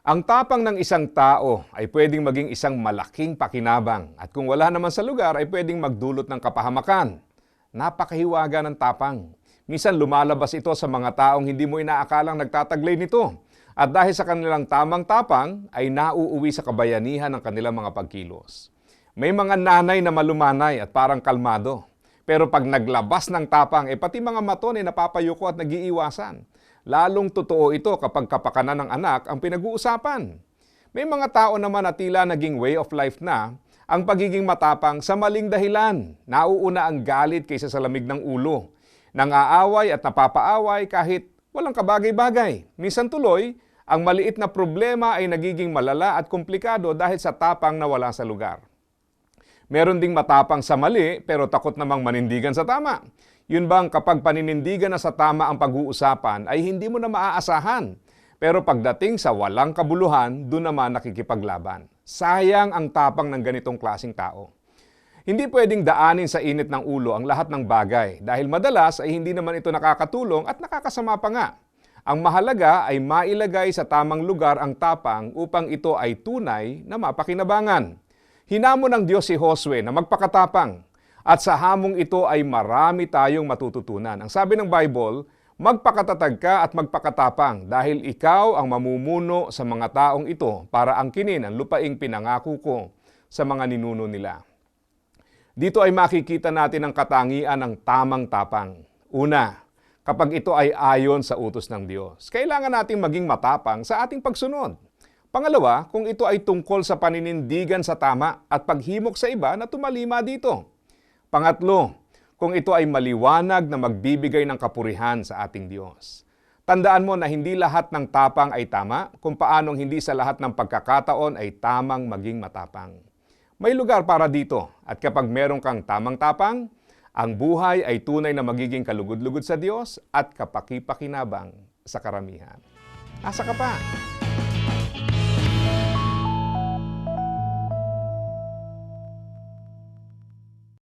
Ang tapang ng isang tao ay pwedeng maging isang malaking pakinabang at kung wala naman sa lugar ay pwedeng magdulot ng kapahamakan. Napakahiwaga ng tapang. Minsan lumalabas ito sa mga taong hindi mo inaakalang nagtataglay nito. At dahil sa kanilang tamang tapang ay nauuwi sa kabayanihan ng kanilang mga pagkilos. May mga nanay na malumanay at parang kalmado. Pero pag naglabas ng tapang, eh pati mga maton ay napapayuko at nagiiwasan. Lalong totoo ito kapag kapakanan ng anak ang pinag-uusapan. May mga tao naman na tila naging way of life na ang pagiging matapang sa maling dahilan. Nauuna ang galit kaysa sa lamig ng ulo. Nang-aaway at napapaaway kahit walang kabagay-bagay. Minsan tuloy, ang maliit na problema ay nagiging malala at komplikado dahil sa tapang na wala sa lugar. Meron ding matapang sa mali pero takot namang manindigan sa tama. Yun bang kapag paninindigan na sa tama ang pag-uusapan ay hindi mo na maaasahan. Pero pagdating sa walang kabuluhan, doon naman nakikipaglaban. Sayang ang tapang ng ganitong klasing tao. Hindi pwedeng daanin sa init ng ulo ang lahat ng bagay dahil madalas ay hindi naman ito nakakatulong at nakakasama pa nga. Ang mahalaga ay mailagay sa tamang lugar ang tapang upang ito ay tunay na mapakinabangan. Hinamon ng Diyos si Josue na magpakatapang at sa hamong ito ay marami tayong matututunan. Ang sabi ng Bible, magpakatatag ka at magpakatapang dahil ikaw ang mamumuno sa mga taong ito para angkinin ang lupaing pinangako ko sa mga ninuno nila. Dito ay makikita natin ang katangian ng tamang tapang. Una, kapag ito ay ayon sa utos ng Diyos. Kailangan nating maging matapang sa ating pagsunod. Pangalawa, kung ito ay tungkol sa paninindigan sa tama at paghimok sa iba na tumalima dito. Pangatlo, kung ito ay maliwanag na magbibigay ng kapurihan sa ating Diyos. Tandaan mo na hindi lahat ng tapang ay tama, kung paanong hindi sa lahat ng pagkakataon ay tamang maging matapang. May lugar para dito at kapag meron kang tamang tapang, ang buhay ay tunay na magiging kalugod-lugod sa Diyos at kapakipakinabang sa karamihan. Asa ka pa?